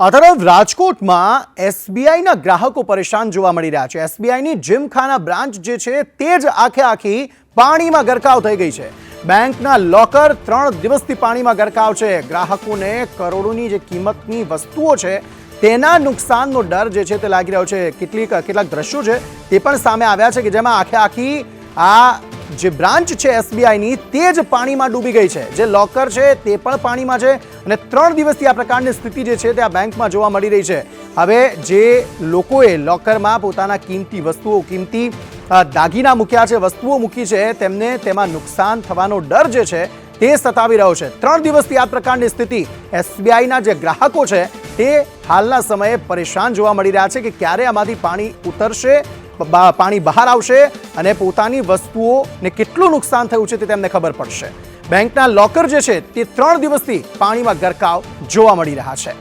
આ તરફ રાજકોટમાં એસબીઆઈના ગ્રાહકો પરેશાન જોવા મળી રહ્યા છે. એસબીઆઈની જીમખાના બ્રાન્ચ જે છે તે જ આખે આખી પાણીમાં ગરકાવ થઈ ગઈ છે. બેંકના લોકર ત્રણ દિવસથી પાણીમાં ગરકાવ છે. ગ્રાહકોને કરોડોની જે કિંમતની વસ્તુઓ છે, તેના નુકસાનનો ડર જે છે તે લાગી રહ્યો છે. કેટલીક, કેટલાક દ્રશ્યો છે તે પણ સામે આવ્યા છે કે જેમાં આખે આખી આ જે બ્રાન્ચ છે એસબીઆઈની તે જ પાણીમાં ડૂબી ગઈ છે. જે લોકર છે, તે પણ પાણીમાં છે અને ત્રણ દિવસથી આ પ્રકારની સ્થિતિ જે છે, તે આ બેંકમાં જોવા મળી રહી છે. હવે જે લોકોએ લોકરમાં પોતાના કિંમતી વસ્તુઓ, કિંમતી દાગીના મૂક્યા છે, વસ્તુઓ મૂકી છે, તેમને તેમાં નુકસાન થવાનો ડર જે છે, તે સતાવી રહ્યો છે. ત્રણ દિવસથી આ પ્રકારની સ્થિતિ એસબીઆઈના જે ગ્રાહકો છે, તે હાલના સમયે પરેશાન જોવા મળી રહ્યા છે કે ક્યારે આમાંથી પાણી ઉતરશે પાણી બહાર આવશે અને પોતાની વસ્તુઓને કેટલું નુકસાન થયું છે તે તેમને ખબર પડશે. બેંકના લોકર જે છે તે ત્રણ દિવસથી પાણીમાં ગરકાવ જોવા મળી રહ્યા છે.